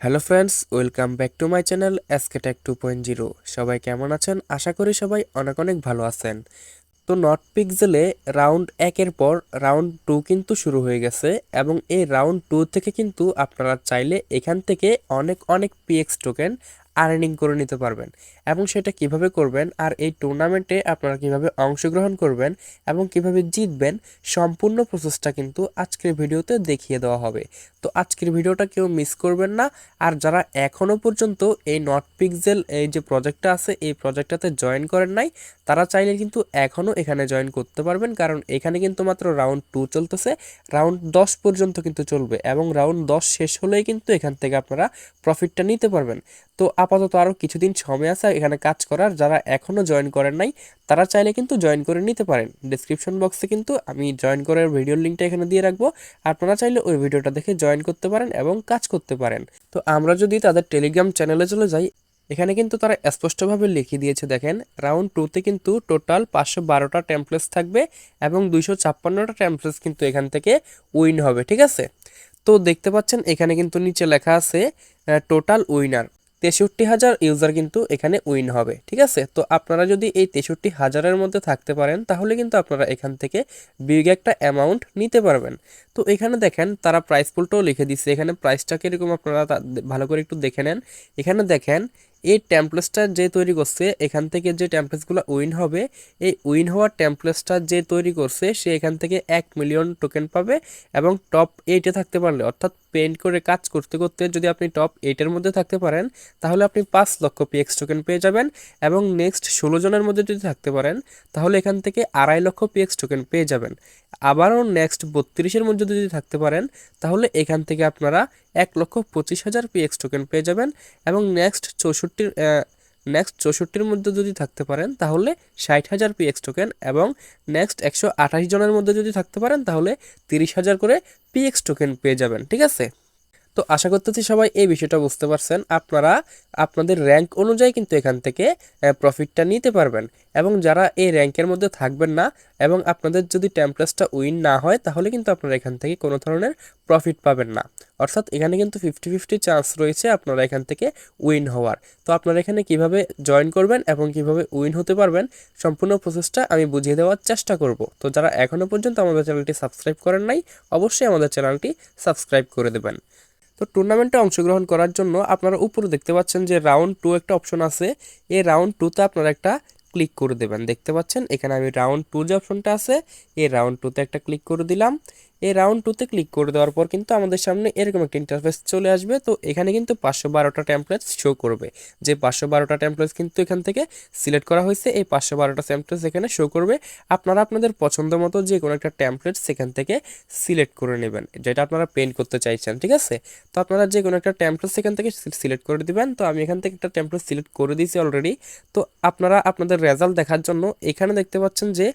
Hello friends, welcome back to my channel SK two point zero. সবাই কেমন আছেন? আশা করি সবাই অনেক অনেক ভালো আছেন। তো নট পিক্সেলে রাউন্ড একের পর রাউন্ড টু কিন্তু শুরু হয়ে গেছে এবং এই রাউন্ড টু থেকে কিন্তু আপনারা চাইলে এখান থেকে অনেক অনেক পিএক্স টোকেন আর্নিং করে নিতে পারবেন এবং সেটা কীভাবে করবেন আর এই টুর্নামেন্টে আপনারা কীভাবে অংশগ্রহণ করবেন এবং কীভাবে জিতবেন সম্পূর্ণ প্রসেসটা কিন্তু আজকের ভিডিওতে দেখিয়ে দেওয়া হবে। তো আজকের ভিডিওটা কেউ মিস করবেন না আর যারা এখনও পর্যন্ত এই নট পিক্সেল এই যে প্রজেক্টটা আছে, এই প্রজেক্টটাতে জয়েন করেন নাই, তারা চাইলে কিন্তু এখনও এখানে জয়েন করতে পারবেন কারণ এখানে কিন্তু মাত্র রাউন্ড টু চলতেছে রাউন্ড দশ পর্যন্ত কিন্তু চলবে এবং রাউন্ড দশ শেষ হলেই কিন্তু এখান থেকে আপনারা প্রফিটটা নিতে পারবেন। তো আপাতত আরও কিছুদিন সময় আছে এখানে কাজ করার। যারা এখনও জয়েন করেন নাই, তারা চাইলে কিন্তু জয়েন করে নিতে পারেন। ডিসক্রিপশন বক্সে কিন্তু আমি জয়েন করার ভিডিওর লিঙ্কটা এখানে দিয়ে রাখব। আপনারা চাইলে ওই ভিডিওটা দেখে জয়েন করতে পারেন এবং কাজ করতে পারেন। তো আমরা যদি তাদের টেলিগ্রাম চ্যানেলে চলে যাই, এখানে কিন্তু তারা স্পষ্টভাবে লিখে দিয়েছে, দেখেন রাউন্ড টুতে কিন্তু টোটাল পাঁচশো বারোটা টেমপ্লেস থাকবে এবং দুইশো ছাপ্পান্নটা টেমপ্লেস কিন্তু এখান থেকে উইন হবে, ঠিক আছে? তো দেখতে পাচ্ছেন, এখানে কিন্তু নিচে লেখা আছে টোটাল উইনার তেষট্টি হাজার ইউজার কিন্তু এখানে উইন হবে, ঠিক আছে? তো আপনারা যদি এই তেষট্টি হাজারের মধ্যে থাকতে পারেন, তাহলে কিন্তু আপনারা এখান থেকে বিগ একটা অ্যামাউন্ট নিতে পারবেন। তো এখানে দেখেন, তারা প্রাইস পুলটাও লিখে দিচ্ছে। এখানে প্রাইসটা কীরকম আপনারা ভালো করে একটু দেখে নেন। এখানে দেখেন, এই ট্যাম্পলেসটা যে তৈরি করছে, এখান থেকে যে ট্যাম্পলেসগুলো উইন হবে, এই উইন হওয়া ট্যাম্পলেসটা যে তৈরি করছে, সে এখান থেকে এক মিলিয়ন টোকেন পাবে এবং টপ এইটে থাকতে পারলে, অর্থাৎ পেন্ট করে কাজ করতে করতে যদি আপনি টপ এইটের মধ্যে থাকতে পারেন, তাহলে আপনি পাঁচ লক্ষ পিএক্স টোকেন পেয়ে যাবেন এবং নেক্সট ষোলো জনের মধ্যে যদি থাকতে পারেন, তাহলে এখান থেকে আড়াই লক্ষ পিএক্স টোকেন পেয়ে যাবেন। আবারও নেক্সট বত্রিশের মধ্যে যদি থাকতে পারেন, তাহলে এখান থেকে আপনারা এক লক্ষ পঁচিশ হাজার পিএক্স টোকেন পেয়ে যাবেন এবং নেক্সট চৌষট্টির নেক্সট চৌষট্টির মধ্যে যদি থাকতে পারেন, তাহলে ষাট হাজার পিএক্স টোকেন এবং নেক্সট একশো আঠাশ জনের মধ্যে যদি থাকতে পারেন, তাহলে তিরিশ হাজার করে পিএক্স টোকেন পেয়ে যাবেন, ঠিক আছে? তো আশা করতেছি সবাই এই বিষয়টা বুঝতে পারছেন। আপনারা আপনাদের র্যাঙ্ক অনুযায়ী কিন্তু এখান থেকে প্রফিটটা নিতে পারবেন। এবং যারা এই র্যাঙ্কের মধ্যে থাকবেন না এবং আপনাদের যদি টেম্পলেসটা উইন না হয়, তাহলে কিন্তু আপনারা এখান থেকে কোনো ধরনের প্রফিট পাবেন না। অর্থাৎ এখানে কিন্তু ফিফটি ফিফটি চান্স রয়েছে আপনারা এখান থেকে উইন হওয়ার। তো আপনারা এখানে কীভাবে জয়েন করবেন এবং কীভাবে উইন হতে পারবেন, সম্পূর্ণ প্রসেসটা আমি বুঝিয়ে দেওয়ার চেষ্টা করব। তো যারা এখনও পর্যন্ত আমাদের চ্যানেলটি সাবস্ক্রাইব করেন নাই, অবশ্যই আমাদের চ্যানেলটি সাবস্ক্রাইব করে দেবেন। তো টুর্নামেন্টে অংশগ্রহণ করার জন্য আপনারা উপরে দেখতে পাচ্ছেন যে রাউন্ড টু একটা অপশন আছে। এই রাউন্ড টুতে আপনারা একটা ক্লিক করে দেবেন। দেখতে পাচ্ছেন? এখানে আমি রাউন্ড টু যে অপশনটা আছে, এই রাউন্ড টুতে একটা ক্লিক করে দিলাম। এই রাউন্ড টুতে ক্লিক করে দেওয়ার পর কিন্তু আমাদের সামনে এরকম একটা ইন্টারফেস চলে আসবে। তো এখানে কিন্তু পাঁচশো বারোটা ট্যাম্পলেটস শো করবে। যে পাঁচশো বারোটা ট্যাম্পলেটস কিন্তু এখান থেকে সিলেক্ট করা হয়েছে, এই পাঁচশো বারোটা ট্যাম্পলেটস এখানে শো করবে। আপনারা আপনাদের পছন্দ মতো যে কোনো একটা ট্যাম্পলেট সেখান থেকে সিলেক্ট করে নেবেন, যেটা আপনারা পেন্ট করতে চাইছেন, ঠিক আছে? তো আপনারা যে কোনো একটা ট্যাম্পলেট সেখান থেকে সিলেক্ট করে দিবেন। তো আমি এখান থেকে একটা ট্যাম্পলেট সিলেক্ট করে দিয়েছি অলরেডি তো আপনারা আপনাদের রেজাল্ট দেখার জন্য এখানে দেখতে পাচ্ছেন যে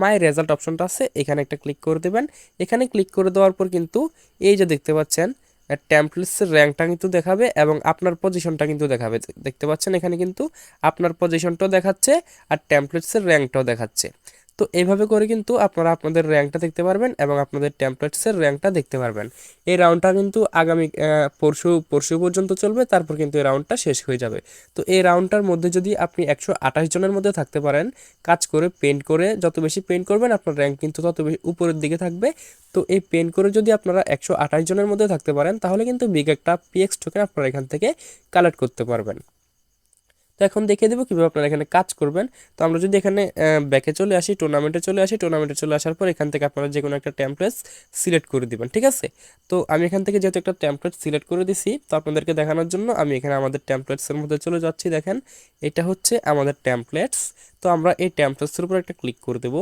মাই রেজাল্ট অপশনটা আছে, এখানে একটা ক্লিক করে দেবেন। এখানে ক্লিক করে দেওয়ার পর কিন্তু এই যে দেখতে পাচ্ছেন ট্যাম্পলেটসের র্যাঙ্কটা কিন্তু দেখাবে এবং আপনার পজিশনটা কিন্তু দেখাবে। দেখতে পাচ্ছেন এখানে কিন্তু আপনার পজিশনটাও দেখাচ্ছে আর ট্যাম্পলেটসের র্যাঙ্কটাও দেখাচ্ছে। তো এইভাবে করে কিন্তু আপনারা আপনাদের র্যাঙ্কটা দেখতে পারবেন এবং আপনাদের টেমপ্লেটসের র্যাঙ্কটা দেখতে পারবেন। এই রাউন্ডটা কিন্তু আগামী পরশু পরশু পর্যন্ত চলবে, তারপর কিন্তু এই রাউন্ডটা শেষ হয়ে যাবে। তো এই রাউন্ডটার মধ্যে যদি আপনি একশো আঠাশ জনের মধ্যে থাকতে পারেন, কাজ করে পেন্ট করে, যত বেশি পেন্ট করবেন, আপনার র্যাঙ্ক কিন্তু তত বেশি উপরের দিকে থাকবে। তো এই পেন্ট করে যদি আপনারা একশো আঠাশ জনের মধ্যে থাকতে পারেন, তাহলে কিন্তু বিগ একটা পিএক্স টোকেন আপনারা এখান থেকে কালেক্ট করতে পারবেন। তো এখন দেখিয়ে দেবো কীভাবে আপনারা এখানে কাজ করবেন। তো আমরা যদি এখানে ব্যাকে চলে আসি টুর্নামেন্টে চলে আসি টুর্নামেন্টে চলে আসার পর এখান থেকে আপনারা যে কোনো একটা টেমপ্লেট সিলেক্ট করে দেবেন, ঠিক আছে? তো আমি এখান থেকে যেহেতু একটা ট্যাম্পলেট সিলেক্ট করে দিছি, তো আপনাদেরকে দেখানোর জন্য আমি এখানে আমাদের ট্যাম্পলেটসের মধ্যে চলে যাচ্ছি, দেখেন। এটা হচ্ছে আমাদের ট্যাম্পলেটস তো আমরা এই ট্যাম্পলেটসের উপর একটা ক্লিক করে দেবো।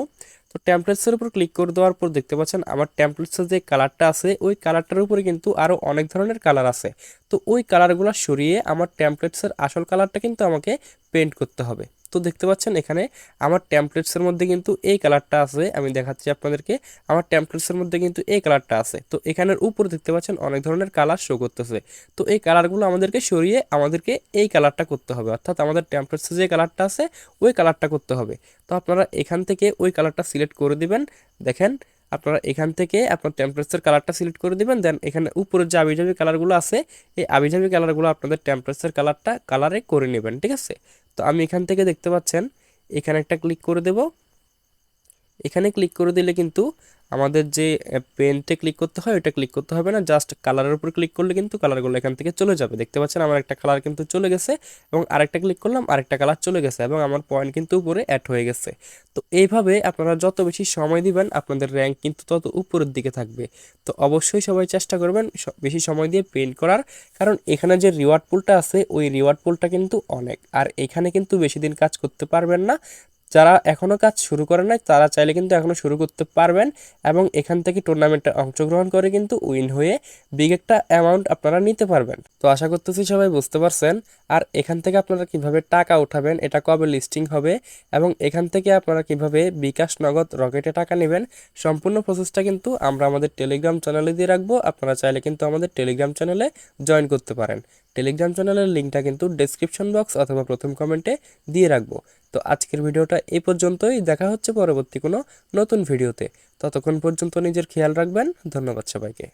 তো ট্যাম্পলেটসের উপর ক্লিক করে দেওয়ার পর দেখতে পাচ্ছেন আমার ট্যাম্পলেটসের যে কালারটা আছে, ওই কালারটার উপরে কিন্তু আরও অনেক ধরনের কালার আছে। তো ওই কালারগুলো সরিয়ে আমার ট্যাম্পলেটসের আসল কালারটা কিন্তু আমাকে পেন্ট করতে হবে। তো দেখতে পাচ্ছেন এখানে আমার ট্যাম্পলেটসের মধ্যে কিন্তু এই কালারটা আছে, আমি দেখাচ্ছি আপনাদেরকে। আমার ট্যাম্পলেটসের মধ্যে কিন্তু এই কালারটা আছে। তো এখানের উপরে দেখতে পাচ্ছেন অনেক ধরনের কালার শো করতেছে। তো এই কালারগুলো আমাদেরকে সরিয়ে আমাদেরকে এই কালারটা করতে হবে। অর্থাৎ আমাদের ট্যাম্পলেটসে যে কালারটা আছে, ওই কালারটা করতে হবে। তো আপনারা এখান থেকে ওই কালারটা সিলেক্ট করে দিবেন। দেখেন আপনারা এখান থেকে আপনার টেম্পারেচার কালারটা সিলেক্ট করে দেবেন দেন এখানে উপরে যে আবিজাবি কালারগুলো আছে, এই আবিজাবি কালারগুলো আপনাদের টেম্পারেচার কালারটা কালারে করে নেবেন, ঠিক আছে? তো আমি এখান থেকে দেখতে পাচ্ছেন, এখানে একটা ক্লিক করে দেব এখানে ক্লিক করে দিলে কিন্তু আমাদের যে পেনতে ক্লিক করতে হয় ওটা ক্লিক করতে হবে না। জাস্ট কালারের উপর ক্লিক করলে কিন্তু কালারগুলো এখান থেকে চলে যাবে। দেখতে পাচ্ছেন আমার একটা কালার কিন্তু চলে গেছে এবং আরেকটা ক্লিক করলাম, আরেকটা কালার চলে গেছে এবং আমার পয়েন্ট কিন্তু উপরে অ্যাড হয়ে গেছে। তো এইভাবে আপনারা যত বেশি সময় দিবেন, আপনাদের র্যাঙ্ক কিন্তু তত উপরের দিকে থাকবে। তো অবশ্যই সবাই চেষ্টা করবেন বেশি সময় দিয়ে পেন্ট করার। কারণ এখানে যে রিওয়ার্ড পুলটা আছে, ওই রিওয়ার্ড পুলটা কিন্তু অনেক। আর এখানে কিন্তু বেশি দিন কাজ করতে পারবেন না। যারা এখনও কাজ শুরু করে নাই, তারা চাইলে কিন্তু এখনও শুরু করতে পারবেন এবং এখান থেকে টুর্নামেন্টে অংশগ্রহণ করে কিন্তু উইন হয়ে বিগ একটা অ্যামাউন্ট আপনারা নিতে পারবেন। তো আশা করতেছি সবাই বুঝতে পারছেন। আর এখান থেকে আপনারা কীভাবে টাকা উঠাবেন, এটা কবে লিস্টিং হবে এবং এখান থেকে আপনারা কীভাবে বিকাশ নগদ রকেটে টাকা নেবেন, সম্পূর্ণ প্রসেসটা কিন্তু আমরা আমাদের টেলিগ্রাম চ্যানেলে দিয়ে রাখব। আপনারা চাইলে কিন্তু আমাদের টেলিগ্রাম চ্যানেলে জয়েন করতে পারেন। টেলিগ্রাম চ্যানেলের লিঙ্কটা কিন্তু ডেসক্রিপশন বক্স অথবা প্রথম কমেন্টে দিয়ে রাখব। তো আজকের ভিডিওটা এই পর্যন্তই। দেখা হচ্ছে পরবর্তী কোনো নতুন ভিডিওতে। ততক্ষণ পর্যন্ত নিজের খেয়াল রাখবেন। ধন্যবাদ সবাইকে।